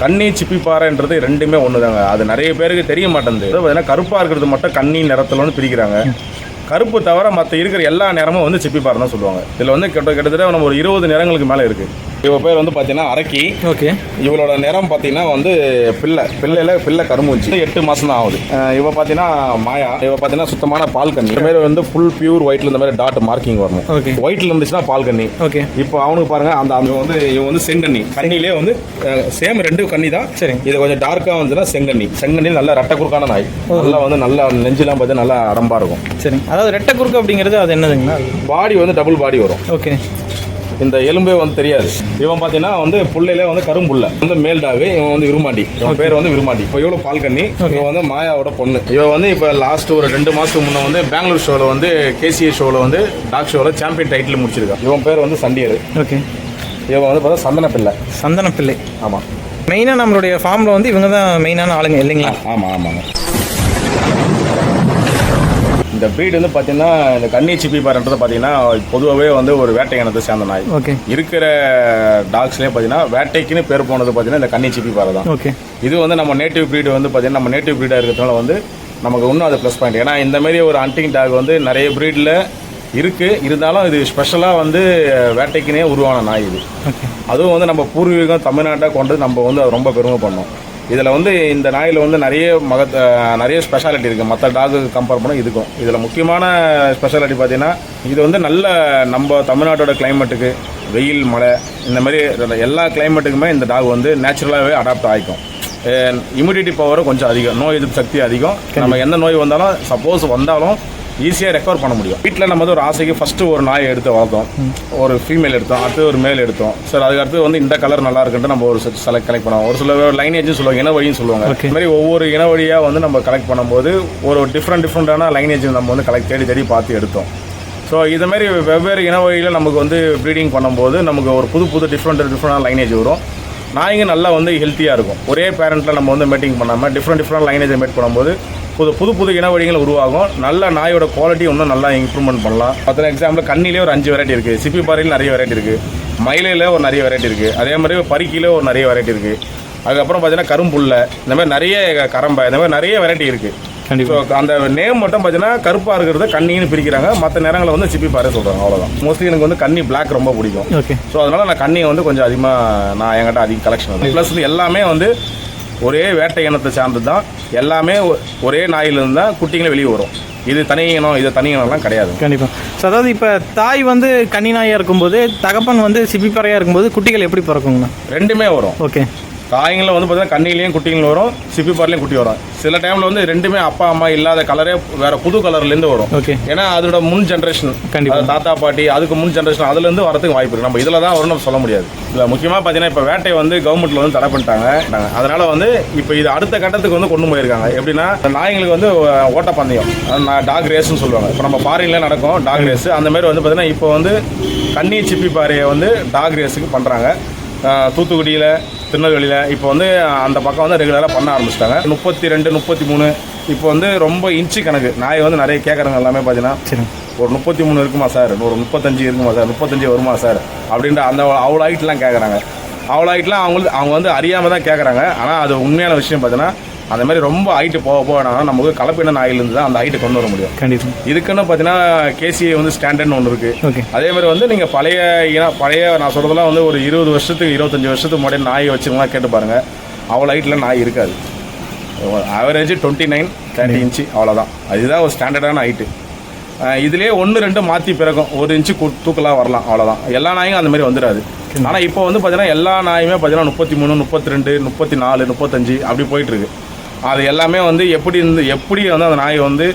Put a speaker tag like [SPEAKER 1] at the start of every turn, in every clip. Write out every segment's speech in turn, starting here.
[SPEAKER 1] கண்ணி சிப்பி பாறைன்றது ரெண்டுமே ஒன்று தாங்க அது நிறைய பேருக்கு தெரிய மாட்டேங்குது பார்த்தீங்கன்னா கருப்பாக இருக்கிறது மட்டும் கண்ணி நிறத்துலன்னு பிரிக்கிறாங்க. கருப்பு தவிர மற்ற இருக்கிற எல்லா நேரமும் வந்து சிப்பிப்பாறை தான் சொல்லுவாங்க. இதில் வந்து கிட்ட கிட்டத்தட்ட நம்ம ஒரு இருபது நிறங்களுக்கு மேலே இருக்குது இவ பேர் வந்து பார்த்தீங்கன்னா அரக்கி.
[SPEAKER 2] ஓகே.
[SPEAKER 1] இவளோட நிறம் பார்த்தீங்கன்னா வந்து பிள்ளை. பிள்ளையில பிள்ளை கரும்புச்சு எட்டு மாதம் தான் ஆகுது இவ பார்த்தீங்கன்னா மாயா. இவ பார்த்தீங்கன்னா சுத்தமான பால் கண்ணி இந்த மாதிரி வந்து ஃபுல் பியூர் ஒயிட்ல இந்த மாதிரி டாட் மார்க்கிங் வரணும்.
[SPEAKER 2] Okay.
[SPEAKER 1] ஒயிட்ல இருந்துச்சுன்னா பால் கண்ணி
[SPEAKER 2] ஓகே.
[SPEAKER 1] இப்போ அவனுக்கு பாருங்க அந்த அந்த வந்து இவன் வந்து செங்கண்ணி கண்ணிலே வந்து சேம் ரெண்டு கண்ணி தான்.
[SPEAKER 2] சரிங்க.
[SPEAKER 1] இது கொஞ்சம் டார்க்காக வந்துச்சுன்னா செங்கண்ணி செங்கண்ணி நல்லா ரெட்டை குறுக்கான நாய். நல்லா வந்து நல்லா நெஞ்செல்லாம் பார்த்து நல்லா அடம்பா இருக்கும்.
[SPEAKER 2] சரி. அதாவது ரெட்டை குறுக்கு அப்படிங்கிறது அது என்னதுங்களா?
[SPEAKER 1] பாடி வந்து டபுள் பாடி வரும்.
[SPEAKER 2] ஓகே.
[SPEAKER 1] இந்த எலும்பே வந்து தெரியாது. இவன் பார்த்தீங்கன்னா வந்து புள்ளையிலே வந்து கரும்புள்ள. வந்து மேல் டாகு இவன் வந்து விரும்மாண்டி இவன் பேர் வந்து விரும்மாண்டி இப்போ இவ்வளோ பால் கண்ணி இவன் வந்து மாயாவோட பொண்ணு. இவன் வந்து இப்போ லாஸ்ட் ஒரு ரெண்டு மாதத்துக்கு முன்னே வந்து பெங்களூர் ஷோவில் வந்து கேசிஏ ஷோவில் வந்து டாக் ஷோவில் சாம்பியன் டைட்டில் முடிச்சிருக்கான் இவன் பேர் வந்து சண்டியர்.
[SPEAKER 2] ஓகே
[SPEAKER 1] இவன் வந்து பார்த்தா சந்தன பிள்ளை.
[SPEAKER 2] சந்தன பிள்ளை.
[SPEAKER 1] ஆமாம்
[SPEAKER 2] மெயினாக நம்மளுடைய ஃபார்மில் வந்து இவங்க தான் மெயினான ஆளுங்க இல்லைங்களா?
[SPEAKER 1] ஆமாம் ஆமாங்க. இந்த breed வந்து பார்த்தீங்கன்னா இந்த கன்னி சிப்பி பாருன்றது பார்த்தீங்கன்னா பொதுவாகவே வந்து ஒரு வேட்டை இனத்தை சேர்ந்த நாய்.
[SPEAKER 2] ஓகே.
[SPEAKER 1] இருக்கிற டாக்ஸ்லேயே பார்த்தீங்கன்னா வேட்டைக்குன்னு பேர் போனது பார்த்தீங்கன்னா இந்த கன்னி சிப்பி பாறை தான்.
[SPEAKER 2] ஓகே.
[SPEAKER 1] இது வந்து நம்ம நேட்டிவ் breed வந்து பார்த்தீங்கன்னா நம்ம நேட்டிவ் ப்ரீடாக இருக்கிறதுனால வந்து நமக்கு இன்னும் அது ப்ளஸ் பாயிண்ட் ஏன்னா இந்த மாதிரி ஒரு ஹண்டிங் டாக் வந்து நிறைய ப்ரீடில் இருக்குது இருந்தாலும் இது ஸ்பெஷலாக வந்து வேட்டைக்குனே உருவான நாய் இது. அதுவும் வந்து நம்ம பூர்வீகம் தமிழ்நாட்டை கொண்டு நம்ம வந்து அது ரொம்ப பெருமை பண்ணோம் இதில் வந்து இந்த நாயில் வந்து நிறைய மகத் அஹ் நிறைய ஸ்பெஷாலிட்டி இருக்குது மற்ற டாகு கம்பேர் பண்ண இதுக்கும். இதில் முக்கியமான ஸ்பெஷாலிட்டி பார்த்தீங்கன்னா இது வந்து நல்ல நம்ம தமிழ்நாட்டோட கிளைமேட்டுக்கு வெயில் மழை இந்த மாதிரி எல்லா கிளைமேட்டுக்குமே இந்த டாக் வந்து நேச்சுரலாகவே அடாப்ட் ஆகிக்கும் இம்யூனிட்டி பவரும் கொஞ்சம் அதிகம். நோய் எதிர்ப்பு சக்தி அதிகம். நம்ம எந்த நோய் வந்தாலும் சப்போஸ் வந்தாலும் ஈஸியாக ரெக்கவர் பண்ண முடியும். வீட்டில் நம்ம வந்து ஒரு ஆசைக்கு ஃபஸ்ட்டு ஒரு நாயை எடுத்து வளர்த்தோம். ஒரு ஃபீமேல் எடுத்தோம் அடுத்து ஒரு மேல் எடுத்தோம். சார் அதுக்கு அடுத்து வந்து இந்த கலர் நல்லா இருக்குன்ட்டு நம்ம ஒரு செலக்ட் கலெக்ட் பண்ணுவோம் ஒரு சில லைனேஜும் சொல்லுவாங்க இன வழின்னு சொல்லுவாங்க. இந்த மாதிரி ஒவ்வொரு இன வழியாக வந்து நம்ம கலெக்ட் பண்ணும்போது ஒரு டிஃப்ரெண்ட் டிஃப்ரெண்ட்டான லைனேஜ் நம்ம வந்து கலெக்ட் தேடி தேடி பார்த்து எடுத்தோம். ஸோ இது மாதிரி வெவ்வேறு இன வழியில் நமக்கு வந்து ப்ரீடிங் பண்ணும்போது நமக்கு ஒரு புது புது டிஃப்ரெண்ட் டிஃப்ரெண்டான லைனேஜ் வரும். நாய்ங்க நல்லா வந்து ஹெல்த்தியாக இருக்கும். ஒரே பேரண்ட்டில் நம்ம வந்து மேட்டிங் பண்ணாமல் டிஃப்ரெண்ட் டிஃப்ரெண்ட் லைனேஜை மேட் பண்ணும்போது புது புது புது இன வழிகள் உருவாகும். நல்ல நாயோட குவாலிட்டி இன்னும் நல்லா இம்ப்ரூவ்மெண்ட் பண்ணலாம். மற்ற எக்ஸாம்பிள் கண்ணிலே ஒரு அஞ்சு வெரைட்டி இருக்குது சிப்பி பாறையில் நிறைய வெரைட்டி இருக்குது மயிலையில் ஒரு நிறைய வெரைட்டி இருக்குது அதே மாதிரி பருக்கியில் ஒரு நிறைய வெரைட்டி இருக்குது அதுக்கப்புறம் பார்த்தீங்கன்னா கரும்புல்ல. இந்த மாதிரி நிறைய கரம்பை இந்த மாதிரி நிறைய வெரைட்டி இருக்குது
[SPEAKER 2] கண்டிப்பாக
[SPEAKER 1] அந்த நேம் மட்டும் பார்த்தீங்கன்னா கருப்பாக இருக்கிறத கண்ணின்னு பிரிக்கிறாங்க. மற்ற நிறங்களை வந்து சிப்பி பாறை சொல்கிறாங்க அவ்வளோதான் மோஸ்ட்லி எனக்கு வந்து கன்னி பிளாக் ரொம்ப பிடிக்கும்.
[SPEAKER 2] ஓகே
[SPEAKER 1] ஸோ அதனால் நான் கண்ணியை வந்து கொஞ்சம் அதிகமாக நான் என்கிட்ட அதிக கலெக்ஷன் ப்ளஸ் எல்லாமே வந்து ஒரே வேட்டை இனத்தை சார்ந்தது தான் எல்லாமே ஒரே நாயிலிருந்து தான் குட்டிங்களே வெளியே வரும். இது தனி இனம் இது தனி இனம்லாம் கிடையாது.
[SPEAKER 2] கண்டிப்பாக ஸோ அதாவது இப்போ தாய் வந்து கன்னி நாயாக இருக்கும்போது தகப்பன் வந்து சிப்பிப்பறையாக இருக்கும்போது குட்டிகள் எப்படி பிறக்குங்கண்ணா?
[SPEAKER 1] ரெண்டுமே வரும்.
[SPEAKER 2] ஓகே
[SPEAKER 1] தாயங்களில் வந்து பார்த்தீங்கன்னா கண்ணிலையும் குட்டிங்களும் வரும் சிப்பி பாறையிலையும் குட்டி வரும். சில டைமில் வந்து ரெண்டுமே அப்பா அம்மா இல்லாத கலரே வேற புது கலர்லேருந்து வரும்.
[SPEAKER 2] ஓகே
[SPEAKER 1] ஏன்னா அதோட முன் ஜென்ரேஷன்
[SPEAKER 2] கண்டிப்பா.
[SPEAKER 1] தாத்தா பாட்டி அதுக்கு முன் ஜென்ரேஷன் அதுலேருந்து வரதுக்கு வாய்ப்பு இருக்கு. நம்ம இதில் தான் வரும்னு சொல்ல முடியாது. இதில் முக்கியமாக பார்த்தீங்கன்னா இப்போ வேட்டை வந்து கவர்மெண்ட்ல வந்து தடை பண்ணிட்டாங்க. அதனால வந்து இப்போ இது அடுத்த கட்டத்துக்கு வந்து கொண்டு போயிருக்காங்க. எப்படின்னா நாய்ங்களுக்கு வந்து ஓட்டப்பந்தயம். டாக் ரேஸ்னு சொல்லுவாங்க. இப்போ நம்ம பாறையில் நடக்கும் டாக் ரேஸ் அந்த மாதிரி வந்து பார்த்தீங்கன்னா இப்போ வந்து கன்னி சிப்பி பாறையை வந்து டாக் ரேஸுக்கு பண்ணுறாங்க தூத்துக்குடியில் திருநெல்வேலியில் இப்போ வந்து அந்த பக்கம் வந்து ரெகுலராக பண்ண ஆரம்பிச்சிட்டாங்க. முப்பத்தி ரெண்டு முப்பத்தி மூணு இப்போ வந்து ரொம்ப இன்ச்சு கணக்கு. நாய் வந்து நிறைய கேட்குறவங்க எல்லாமே பார்த்தீங்கன்னா ஒரு முப்பத்தி மூணு இருக்குமா சார்? ஒரு முப்பத்தஞ்சு இருக்குமா சார்? முப்பத்தஞ்சு வருமா சார்? அப்படின்ற அந்த அவ்வளோ ஹைட்லாம் கேட்குறாங்க அவ்வளோ ஹைட்லாம் அவங்களுக்கு அவங்க வந்து அறியாமல் தான் கேட்குறாங்க ஆனால் அது உண்மையான விஷயம் பார்த்தீங்கன்னா அந்த மாதிரி ரொம்ப ஹைட்டு போக போக என்னன்னா நமக்கு கலப்பின நாயிலிருந்து தான் அந்த ஹைட்டு கொண்டு வர முடியும்.
[SPEAKER 2] கண்டிப்பாக
[SPEAKER 1] இதுக்குன்னு பார்த்தீங்கன்னா கேசிஏ வந்து ஸ்டாண்டர்ட்னு ஒன்று இருக்குது
[SPEAKER 2] ஓகே.
[SPEAKER 1] அதே மாதிரி வந்து நீங்கள் பழைய இன பழைய நான் சொல்கிறதெல்லாம் வந்து ஒரு இருபது வருஷத்துக்கு இருபத்தஞ்சி வருஷத்துக்கு முன்னாடி நாய் வச்சுருந்தா கேட்டு பாருங்கள் அவ்வளோ ஹைட்டில் நாய் இருக்காது. Average twenty nine thirty inch அவ்வளோதான் அதுதான் ஒரு ஸ்டாண்டர்டான ஹைட்டு இதுலேயே ஒன்று ரெண்டு மாற்றி பிறக்கும். ஒரு இன்ச்சு கு- தூக்கலாக வரலாம் அவ்வளோதான் எல்லா நாயும் அந்த மாதிரி வந்துடாது. ஆனால் இப்போ வந்து பார்த்தீங்கன்னா எல்லா நாயுமே பார்த்தீங்கன்னா முப்பத்தி மூணு முப்பத்தி ரெண்டு முப்பத்தி நாலு முப்பத்தஞ்சு அப்படி போயிட்டுருக்கு அது எல்லாமே வந்து எப்படி இருந்து எப்படி வந்து அந்த நாய் வந்து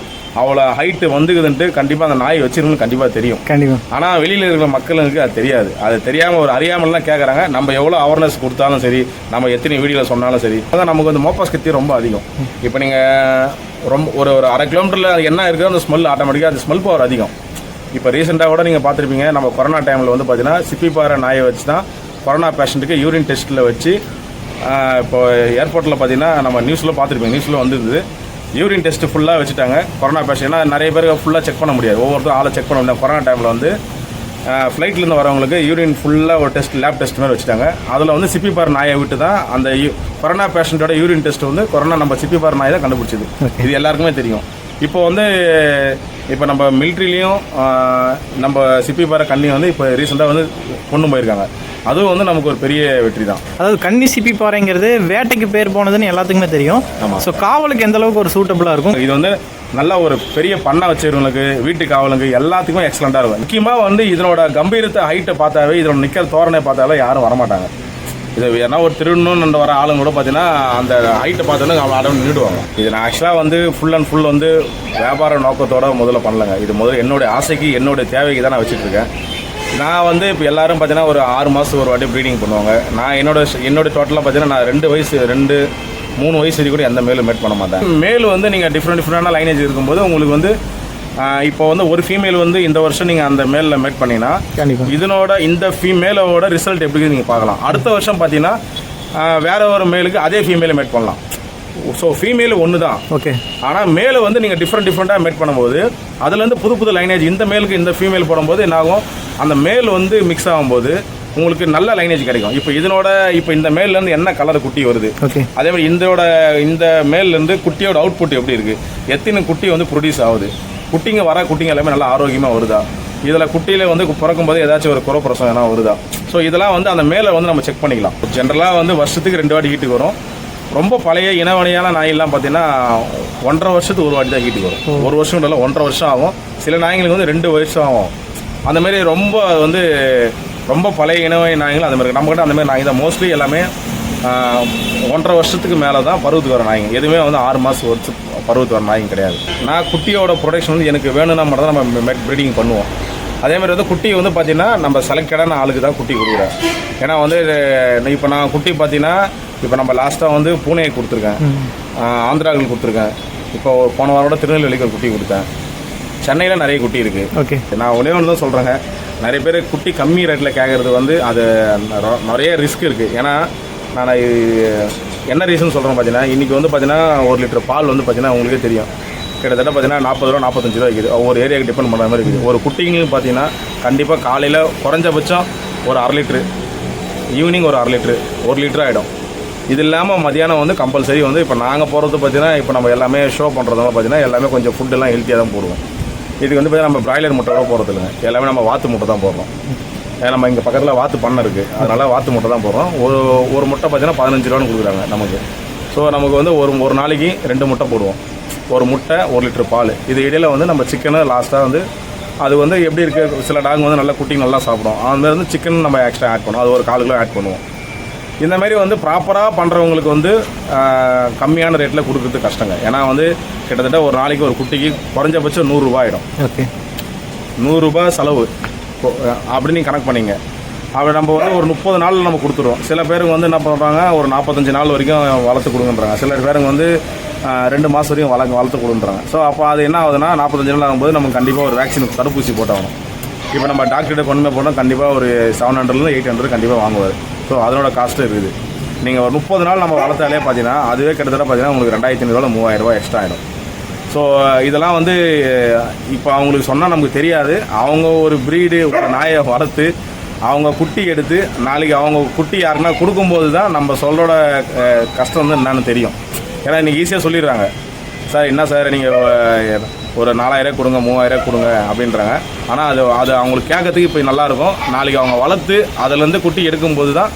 [SPEAKER 1] அவ்வளோ ஹைட்டு வந்துக்குதுன்ட்டு கண்டிப்பாக அந்த நாய் வச்சிருக்கணும்னு கண்டிப்பாக தெரியும்.
[SPEAKER 2] கண்டிப்பாக
[SPEAKER 1] ஆனால் வெளியில் இருக்கிற மக்களுக்கு அது தெரியாது. அது தெரியாமல் ஒரு அறியாமல்லாம் கேட்குறாங்க நம்ம எவ்வளோ அவேர்னஸ் கொடுத்தாலும் சரி நம்ம எத்தனை வீடியோவில் சொன்னாலும் சரி அதான் நமக்கு வந்து மோப்பா சக்தி ரொம்ப அதிகம். இப்போ நீங்கள் ரொம்ப ஒரு ஒரு அரை கிலோமீட்டரில் அது என்ன இருக்குதோ அந்த ஸ்மெல் ஆட்டோமேட்டிக்காக அந்த ஸ்மெல் பவர் அதிகம். இப்போ ரீசெண்டாக கூட நீங்கள் பார்த்துருப்பீங்க நம்ம கொரோனா டைமில் வந்து பார்த்தீங்கன்னா சிப்பிப்பாறை நாயை வச்சு தான் கொரோனா பேஷண்ட்டுக்கு யூரின் டெஸ்ட்டில் வச்சு இப்போ ஏர்போர்ட்டில் பார்த்தீங்கன்னா நம்ம நியூஸில் பார்த்துருப்பீங்க நியூஸில் வந்துருந்தது. யூரின் டெஸ்ட் ஃபுல்லாக வச்சுட்டாங்க. கொரோனா பேஷண்ட் ஏன்னா நிறைய பேர் ஃபுல்லாக செக் பண்ண முடியாது. ஒவ்வொருத்தரும் ஆளை செக் பண்ண முடியாது. கொரோனா டைமில் வந்து ஃப்ளைட்லேருந்து வரவங்களுக்கு யூரின் ஃபுல்லாக ஒரு டெஸ்ட் லேப் டெஸ்ட் மாதிரி வச்சுட்டாங்க. அதில் வந்து சிப்பிபார் நாயை விட்டு தான் அந்த யூ- கொரோனா பேஷண்ட்டோட யூரின் டெஸ்ட் வந்து கொரோனா நம்ம சிப்பிபார் நாய் தான் கண்டுபிடிச்சது. இது எல்லாருக்குமே தெரியும். இப்போ வந்து இப்போ நம்ம மிலிட்ரிலையும் நம்ம சிப்பிபார கண்ணியும் வந்து இப்போ ரீசெண்டாக வந்து கொண்டு போயிருக்காங்க. அதுவும் வந்து நமக்கு ஒரு பெரிய வெற்றி தான்.
[SPEAKER 2] அதாவது கன்னி சிப்பி பாறைங்கிறது வேட்டைக்கு பேர் போனதுன்னு எல்லாத்துக்குமே தெரியும்.
[SPEAKER 1] ஆமா.
[SPEAKER 2] ஸோ காவலுக்கு எந்த அளவுக்கு ஒரு சூட்டபுளாக இருக்கும்?
[SPEAKER 1] இது வந்து நல்ல ஒரு பெரிய பண்ணை வச்சிருவங்களுக்கு வீட்டு காவலுக்கு எல்லாத்துக்குமே எக்ஸலண்ட்டாக இருக்கும். முக்கியமாக வந்து இதனோட கம்பீரத்தை ஹைட்டை பார்த்தாவே இதனோட நிற்கிற தோரணை பார்த்தாவே யாரும் வரமாட்டாங்க. இது ஏன்னா ஒரு திருடணும்னு வர ஆளுங்க கூட பார்த்தீங்கன்னா அந்த ஹைட்டை பார்த்தோன்னே அவங்க அடம் நின்றுடுவாங்க இது நான் ஆக்சுவலாக வந்து ஃபுல் அண்ட் ஃபுல் வந்து வியாபார நோக்கத்தோட முதல்ல பண்ணலங்க. இது முதல்ல என்னுடைய ஆசைக்கு என்னுடைய தேவைக்கு தான் நான் வச்சுட்டு இருக்கேன் நான் வந்து இப்போ எல்லாரும் பார்த்தீங்கன்னா ஒரு ஆறு மாதம் ஒரு வாட்டி ப்ரீடிங் பண்ணுவாங்க. நான் என்னோட என்னோட டோட்டலாக பார்த்தீங்கன்னா நான் ரெண்டு வயசு ரெண்டு மூணு வயசு வரைக்கும் கூட எந்த மேலும் மேட் பண்ண மாட்டேன். மேல் வந்து நீங்கள் டிஃப்ரெண்ட் டிஃப்ரெண்டான லைனேஜ் இருக்கும்போது உங்களுக்கு வந்து இப்போ வந்து ஒரு ஃபீமேல் வந்து இந்த வருஷம் நீங்கள் அந்த மேலில் மேட் பண்ணீங்கன்னா
[SPEAKER 2] கண்டிப்பா.
[SPEAKER 1] இதனோட இந்த ஃபீமேலோட ரிசல்ட் எப்படி நீங்கள் பார்க்கலாம். அடுத்த வருஷம் பார்த்தீங்கன்னா வேற ஒரு மேலுக்கு அதே ஃபீமேலை மேட் பண்ணலாம். ஸோ ஃபீமேல் ஒன்று தான்
[SPEAKER 2] ஓகே
[SPEAKER 1] ஆனால் மேலே வந்து நீங்கள் டிஃப்ரெண்ட் டிஃப்ரெண்ட்டாக மேட் பண்ணும்போது அதுலேருந்து புது புது லைனேஜ் இந்த மேலுக்கு இந்த ஃபீமேல் போடும்போது என்ன ஆகும் அந்த மேல் வந்து மிக்ஸ் ஆகும்போது உங்களுக்கு நல்ல லைனேஜ் கிடைக்கும். இப்போ இதனோட இப்போ இந்த மேல்லேருந்து என்ன கலர் குட்டி வருது?
[SPEAKER 2] ஓகே
[SPEAKER 1] அதே மாதிரி இந்தோட இந்த மேல்லேருந்து குட்டியோட அவுட்புட் எப்படி இருக்குது எத்தனை குட்டி வந்து ப்ரொடியூஸ் ஆகுது? குட்டிங்க வர குட்டிங்க எல்லாமே நல்லா ஆரோக்கியமாக வருதா? இதில் குட்டியில் வந்து பிறக்கும் போது ஏதாச்சும் ஒரு குறப்பிரசம் எதனா வருதா? ஸோ இதெல்லாம் வந்து அந்த மேலே வந்து நம்ம செக் பண்ணிக்கலாம். ஜென்ரலாக வந்து வருஷத்துக்கு ரெண்டு வாட்டி ஹீட்டுக்கு வரும். ரொம்ப பழைய இனவனையான நாயெல்லாம் பார்த்தீங்கன்னா ஒன்றரை வருஷத்துக்கு ஒரு வாட்டி தான் ஹீட்டுக்கு வரும். ஒரு வருஷம் இல்லை ஒன்றரை வருஷம் ஆகும். சில நாய்களுக்கு வந்து ரெண்டு வருஷம் ஆகும். அந்த மாதிரி ரொம்ப வந்து ரொம்ப பழைய இனவகை நாய்கள் அந்த மாதிரி நம்மகிட்ட அந்த மாதிரி நாய் தான். மோஸ்ட்லி எல்லாமே ஒன்றரை வருஷத்துக்கு மேலே தான் பருவத்துக்கு வர நாய்ங்க எதுவுமே வந்து ஆறு மாதம் வருஷம் பருவத்துக்கு வர நாய்ங்க கிடையாது. நான் குட்டியோட ப்ரொடக்ஷன் வந்து எனக்கு வேணும்னா மட்டும் தான் நம்ம ப்ரீடிங் பண்ணுவோம். அதே மாதிரி வந்து குட்டி வந்து பார்த்தீங்கன்னா நம்ம செலக்டடான ஆளுக்கு தான் குட்டி கொடுக்குறேன். ஏன்னா வந்து இப்போ நான் குட்டி பார்த்தீங்கன்னா இப்போ நம்ம லாஸ்ட்டாக வந்து பூனேக்கு கொடுத்துருக்கேன். ஆஹ், ஆந்திராவுக்கு கொடுத்துருக்கேன். இப்போ போன வாரோட திருநெல்வேலிக்கு ஒரு குட்டி கொடுத்தேன். சென்னையில் நிறைய குட்டி இருக்குது
[SPEAKER 2] ஓகே.
[SPEAKER 1] நான் ஒன்றே ஒன்று தான் சொல்கிறேங்க நிறைய பேர் குட்டி கம்மி ரேட்டில் கேட்குறது வந்து அது நிறைய ரிஸ்க் இருக்குது ஏன்னா நான் என்ன ரீசன் சொல்கிறேன் பார்த்தீங்கன்னா இன்றைக்கி வந்து பார்த்தீங்கன்னா ஒரு லிட்டர் பால் வந்து பார்த்தீங்கன்னா உங்களுக்கே தெரியும். கிட்டத்தட்ட பார்த்தீங்கன்னா நாற்பது ரூபா நாற்பத்தஞ்சு ரூபா இருக்குது ஒவ்வொரு ஏரியாவுக்கு டிபெண்ட் பண்ணுற மாதிரி இருக்குது. ஒரு குட்டிங்கும் பார்த்தீங்கன்னா கண்டிப்பாக காலையில் குறைஞ்சபட்சம் ஒரு அரை லிட்ரு ஈவினிங் ஒரு அரை லிட்ரு ஒரு லிட்டர் ஆகிடும் இது இல்லாமல் மதியானம் வந்து கம்பல்சரி வந்து இப்போ நாங்கள் போகிறது பார்த்தீங்கன்னா இப்போ நம்ம எல்லாமே ஷோ பண்ணுறதெல்லாம் பார்த்தீங்கன்னா எல்லாமே கொஞ்சம் ஃபுட்டெல்லாம் ஹெல்த்தியாக தான் போடுவோம். இதுக்கு வந்து பார்த்தீங்கன்னா நம்ம பிராய்லர் முட்டை கூட போகிறது இல்லைங்க எல்லாமே நம்ம வாத்து முட்டை தான் போடுறோம். நம்ம இங்கே பக்கத்தில் வாத்து பண்ணை இருக்குது அதனால் வாத்து முட்டை தான் போடுறோம். ஒரு ஒரு முட்டை பார்த்தீங்கன்னா பதினஞ்சு ரூபான்னு கொடுக்குறாங்க நமக்கு. ஸோ நமக்கு வந்து ஒரு ஒரு நாளைக்கு ரெண்டு முட்டை போடுவோம். ஒரு முட்டை ஒரு லிட்டர் பால். இது இடையில வந்து நம்ம சிக்கனை லாஸ்ட்டாக வந்து அது வந்து எப்படி இருக்குது சில டாக் வந்து நல்லா குட்டி நல்லா சாப்பிடும். அந்த வந்து சிக்கன் நம்ம எக்ஸ்ட்ரா ஆட் பண்ணுவோம். அது ஒரு கால் கிலோ ஆட் பண்ணுவோம். இந்த மாதிரி வந்து ப்ராப்பராக பண்ணுறவங்களுக்கு வந்து கம்மியான ரேட்டில் கொடுக்குறது கஷ்டங்க. ஏன்னா வந்து கிட்டத்தட்ட ஒரு நாளைக்கு ஒரு குட்டிக்கு குறைஞ்சபட்சம் நூறுரூவா ஆகிடும்
[SPEAKER 2] ஓகே
[SPEAKER 1] நூறுரூபா செலவு. அப்படின்னு அஹ், கணக்கு பண்ணிங்க. அப்படி நம்ம வந்து ஒரு முப்பது நாளில் நம்ம கொடுத்துருவோம் சில பேருக்கு வந்து என்ன பண்ணுறாங்க ஒரு நாற்பத்தஞ்சு நாள் வரைக்கும் வளர்த்து கொடுங்கன்றாங்க. சில பேருக்கு வந்து ரெண்டு மாதம் வரைக்கும் வளர்க்க வளர்த்து கொடுன்றாங்க. ஸோ அப்போ அது என்ன ஆகுதுன்னா நாற்பத்தஞ்சு நாள் ஆகும்போது நம்ம கண்டிப்பாக ஒரு வேக்சின் தடுப்பூசி போட்டாகணும் இப்போ நம்ம டாக்டர்கிட்ட கொண்டு போனால் கண்டிப்பாக ஒரு செவன் ஹண்ட்ரட்லேருந்து எயிட் ஹண்ட்ரட் கண்டிப்பாக வாங்குவார். ஸோ அதனோட காஸ்ட்டு இருக்குது. நீங்கள் ஒரு முப்பது நாள் நம்ம வளர்த்தாலே பார்த்தீங்கன்னா அதுவே கிட்டத்தட்ட பார்த்தீங்கன்னா உங்களுக்கு ரெண்டாயிரத்தி ஐநூறுவா மூவாயிரம் எக்ஸ்ட்ரா ஆகிடும் ஸோ இதெல்லாம் வந்து இப்போ அவங்களுக்கு சொன்னால் நமக்கு தெரியாது. அவங்க ஒரு ப்ரீடு ஒரு நாயை வளர்த்து அவங்க குட்டி எடுத்து நாளைக்கு அவங்க குட்டி யாருன்னா கொடுக்கும்போது தான் நம்ம சொல்கிறோட கஷ்டம் வந்து என்னன்னு தெரியும். ஏன்னா இன்றைக்கி ஈஸியாக சொல்லிடுறாங்க. சார் என்ன சார்? நீங்கள் ஒரு நாலாயிரம் கொடுங்க மூவாயிரம் கொடுங்க அப்படின்றாங்க. ஆனால் அது அது அவங்களுக்கு கேட்கறதுக்கு இப்போ நல்லாயிருக்கும் நாளைக்கு அவங்க வளர்த்து அதுலேருந்து குட்டி எடுக்கும்போது தான்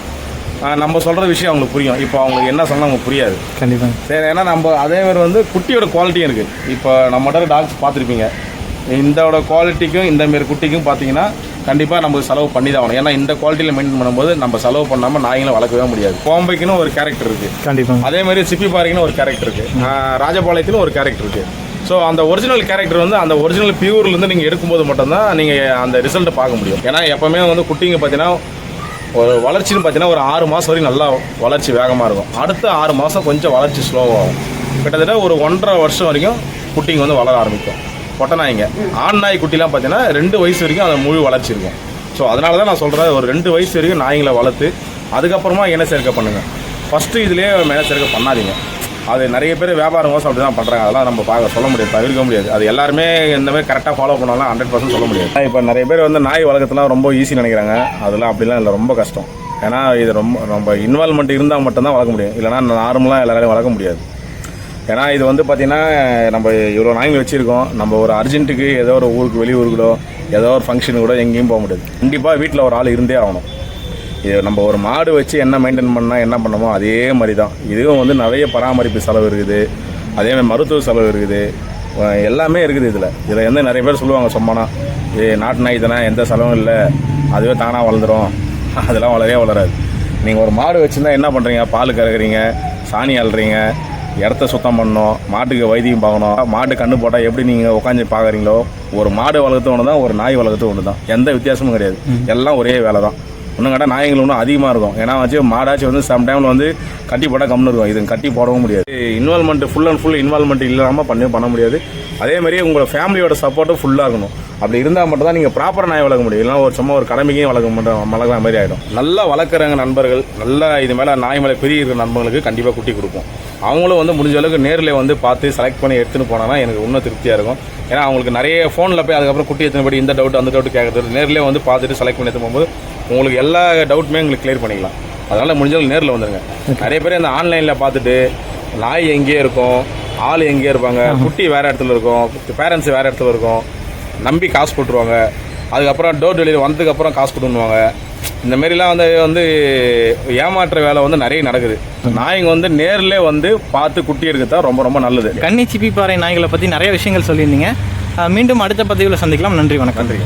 [SPEAKER 1] நம்ம சொல்கிற விஷயம் அவங்களுக்கு புரியும். இப்போ அவங்களுக்கு என்ன சொன்னால் அவங்களுக்கு புரியாது.
[SPEAKER 2] கண்டிப்பாங்க
[SPEAKER 1] சரி ஏன்னா நம்ம அதே மாதிரி வந்து குட்டியோட குவாலிட்டியும் இருக்குது இப்போ நம்மகிட்ட டாக்ஸ் பார்த்துருப்பீங்க. இந்தோட குவாலிட்டிக்கும் இந்த மாரி குட்டிக்கும் பார்த்தீங்கன்னா கண்டிப்பாக நமக்கு செலவு பண்ணி தான் ஆகணும். ஏன்னா இந்த குவாலிட்டியில் மெயின்டைன் பண்ணும்போது நம்ம செலவு பண்ணாமல் நாய்களை வளர்க்கவே முடியாது. கோம்பைக்குன்னு ஒரு கேரக்டர் இருக்குது
[SPEAKER 2] கண்டிப்பாங்க
[SPEAKER 1] அதே மாதிரி சிப்பி பாறைக்குன்னு ஒரு கேரக்டர் இருக்குது ராஜபாளையத்திலும் ஒரு கேரக்டர் இருக்குது ஸோ அந்த ஒரிஜினல் கேரக்டர் வந்து அந்த ஒரிஜினல் பியூர்லேருந்து நீங்கள் எடுக்கும்போது மட்டும்தான் நீங்கள் அந்த ரிசல்ட்டை பார்க்க முடியும். ஏன்னா எப்போவுமே வந்து குட்டிங்க பார்த்தீங்கன்னா ஒரு வளர்ச்சின்னு பார்த்தீங்கன்னா ஒரு ஆறு மாதம் வரைக்கும் நல்லா வளர்ச்சி வேகமாக இருக்கும். அடுத்த ஆறு மாதம் கொஞ்சம் வளர்ச்சி ஸ்லோவாகும் கிட்டத்தட்ட ஒரு ஒன்றரை வருஷம் வரைக்கும் குட்டிங்க வந்து வளர ஆரம்பிக்கும். பொட்டை நாய்ங்க ஆண் நாய் குட்டிலாம் பார்த்தீங்கன்னா ரெண்டு வயசு வரைக்கும் அதை முழு வளர்ச்சி இருக்கும். ஸோ அதனால தான் நான் சொல்கிறேன் ஒரு ரெண்டு வயசு வரைக்கும் நாய்ங்களை வளர்த்து அதுக்கப்புறமா இன சேர்க்கை பண்ணுங்கள் ஃபஸ்ட்டு இதுலேயே இன சேர்க்கை பண்ணாதீங்க. அது நிறைய பேர் வியாபாரம் மோசம் அப்படி தான் பண்ணுறாங்க அதெல்லாம் நம்ம பார்க்க சொல்ல முடியாது தவிர்க்க முடியாது. அது எல்லாருமே இந்த மாதிரி கரெக்டாக ஃபாலோ பண்ணாலும் ஹண்ட்ரட் பர்சன்ட் சொல்ல முடியாது. இப்போ நிறைய பேர் வந்து நாய் வளர்க்கறதுலாம் ரொம்ப ஈஸி நினைக்கிறாங்க. அதெல்லாம் அப்படிலாம் இல்லை ரொம்ப கஷ்டம். ஏன்னா இது ரொம்ப ரொம்ப இன்வால்மெண்ட் இருந்தால் மட்டும்தான் வளர்க்க முடியும். இல்லைனா நார்மலாக எல்லாராலையும் வளர்க்க முடியாது. ஏன்னா இது வந்து பார்த்திங்கன்னா நம்ம இவ்வளோ நாய்கள் வச்சுருக்கோம். நம்ம ஒரு அர்ஜென்ட்டுக்கு ஏதோ ஒரு ஊருக்கு வெளியூருக்குடோ ஏதோ ஒரு ஃபங்க்ஷனுக்கு கூட எங்கேயும் போக முடியாது. கண்டிப்பாக வீட்டில் ஒரு ஆள் இருந்தே ஆகணும். இது நம்ம ஒரு மாடு வச்சு என்ன மெயின்டைன் பண்ணால் என்ன பண்ணமோ அதே மாதிரி தான் இதுவும் வந்து நிறைய பராமரிப்பு செலவு இருக்குது. அதே மாதிரி மருத்துவ செலவு இருக்குது. எல்லாமே இருக்குது இதில். இதில் வந்து நிறைய பேர் சொல்லுவாங்க சும்மானா ஏ நாட்டு நாய் தானே எந்த செலவும் இல்லை. அதுவே தானாக வளர்ந்துரும். அதெல்லாம் வளரவே வளராது. நீங்கள் ஒரு மாடு வச்சுருந்தா என்ன பண்ணுறீங்க பால் கறக்குறீங்க சாணி அள்ளுறீங்க இடத்த சுத்தம் பண்ணணும் மாட்டுக்கு வைத்தியம் பார்க்கணும். மாட்டு கண்ணு போட்டால் எப்படி நீங்கள் உட்காந்து பார்க்குறீங்களோ ஒரு மாடு வளர்த்து ஒன்று தான் ஒரு நாய் வளர்த்து ஒன்று தான் எந்த வித்தியாசமும் கிடையாது. எல்லாம் ஒரே வேலை தான் இன்னும் கேட்டால் நாய்கள் இன்னும் அதிகமாக இருக்கும். ஏன்னா வச்சு மாடாச்சும் வந்து சம் டைமில் வந்து கட்டி போட்டால் கம்னு இருக்கும். இது கட்டி போடவும் முடியாது. Involvement full and full involvement இல்லாமல் பண்ணவே பண்ண முடியாது. அதே மாதிரி உங்களோட ஃபேமிலியோட சப்போர்ட்டும் ஃபுல்லாக இருக்கணும். அப்படி இருந்தால் மட்டும் தான் நீங்கள் ப்ராப்பராக நாய் வளர்க்க முடியும். இல்லைனா ஒரு சும்மா ஒரு கடமைக்கும் வளர்க்க மாட்டோம். வளர்க்குற மாதிரி ஆகிடும் நல்லா வளர்க்குறவங்க நண்பர்கள் நல்லா இது மேலே நாய் மேலே பெரிய இருக்கிற நண்பர்களுக்கு கண்டிப்பாக குட்டி கொடுப்போம். அவங்களும் வந்து முடிஞ்ச அளவுக்கு நேரில் வந்து பார்த்து செலக்ட் பண்ணி எடுத்துன்னு போனால் எனக்கு இன்னும் திருப்தியாக இருக்கும். ஏன்னா அவங்களுக்கு நிறைய ஃபோனில் போய் அதுக்கப்புறம் குட்டி எத்தனை படி இந்த டவுட் அந்த டவுட் கேட்கறது நேரில் வந்து பார்த்துட்டு செலக்ட் பண்ணி எடுத்து போகும்போது உங்களுக்கு எல்லா டவுட்டுமே உங்களுக்கு கிளியர் பண்ணிக்கலாம். அதனால் முடிஞ்சளவுக்கு நேரில் வந்துருங்க. நிறைய பேர் இந்த ஆன்லைனில் பார்த்துட்டு நாய் எங்கேயே இருக்கும் ஆள் எங்கேயே இருப்பாங்க குட்டி வேறு இடத்துல இருக்கும் பேரண்ட்ஸ் வேறு இடத்துல இருக்கும் நம்பி காசு போட்டுருவாங்க. அதுக்கப்புறம் டோர் டெலிவரி வந்ததுக்கப்புறம் காசு கொடுன்னுவாங்க இந்த மாதிரிலாம் வந்து வந்து ஏமாற்ற வேலை வந்து நிறைய நடக்குது. நாய்ங்க வந்து நேர்ல வந்து பார்த்து குட்டி எடுக்கிறது தான் ரொம்ப ரொம்ப நல்லது.
[SPEAKER 2] கன்னி சிப்பிப்பாறை நாய்களை பற்றி நிறைய விஷயங்கள் சொல்லியிருந்தீங்க. மீண்டும் அடுத்த பதிவில் சந்திக்கலாம். நன்றி வணக்கம்.
[SPEAKER 1] நன்றி.